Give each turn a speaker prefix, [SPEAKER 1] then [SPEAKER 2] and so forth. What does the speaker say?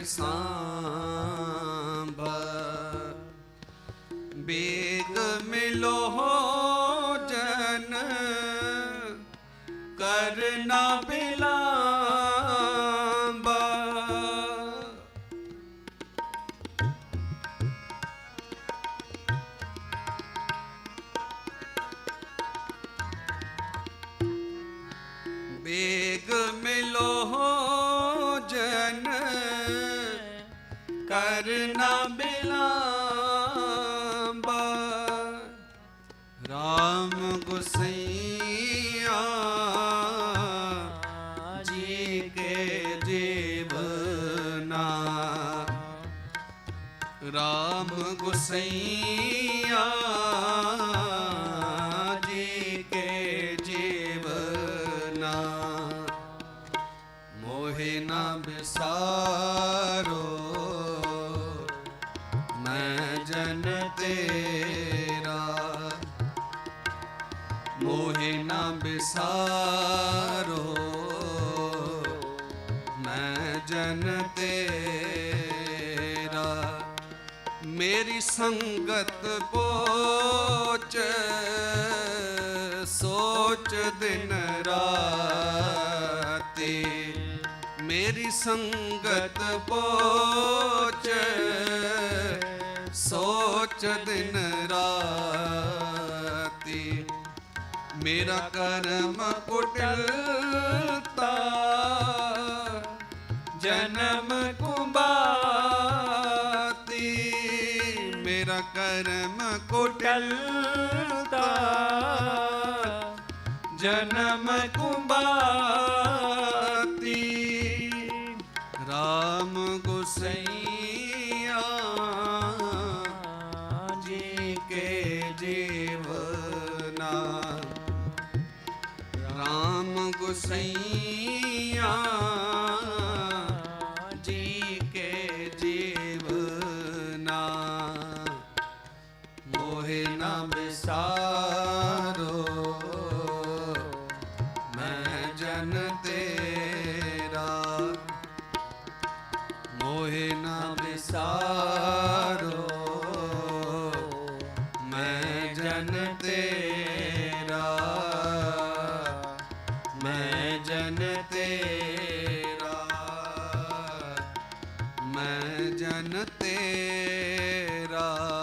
[SPEAKER 1] ਨੀਰ ਸਾਂਭ। ਬੇਦ ਮਿਲੋ ਜਨ ਕਰਨਾ ਬਿਲਾਂਬ। ਬੇਗ ਕਰਨਾ ਬਿਲਾਂਬਾ। ਰਾਮ ਗੁਸਈਆ ਜੀ ਕੇ ਜੀਵਨਾ ਰਾਮ ਗੁਸਈਆ ਜੀ ਕੇ ਜੀਵਨਾ ਮੋਹਿ ਨਾ ਬਿਸਾਰੋ ਮੋਹਿ ਨਾ ਬਿਸਾਰੋ। ਮੈਂ ਜਨ ਤੇਰਾ, ਮੇਰੀ ਸੰਗਤ ਪੋਚ ਸੋਚ ਦਿਨ ਰਾਤੀ ਮੇਰੀ ਸੰਗਤ ਪੋਚ ਸੋਚ ਦਿਨ ਰਾਤੀ ਮੇਰਾ ਕਰਮ ਕੁਟਲਤਾ। ਜਨਮ ਕੁੰਬਾਤੀ ਮੇਰਾ ਕਰਮ ਕੁਟਲਤਾ। ਜਨਮ ਕੁ ਰਾਮ ਜੀ ਕੇ ਜੀਵਨਾ ਮੋਹਿ ਨਾ ਬਿਸਾਰੋ ਮੈਂ ਜਨ ਤੇਰਾ ਮੋਹਿ ਨਾ ਬਿਸਾਰੋ ਮੈਂ ਜਨ ਤੇਰਾ ਜਨ ਤੇਰਾ ਮੈਂ ਜਨ ਤੇਰਾ।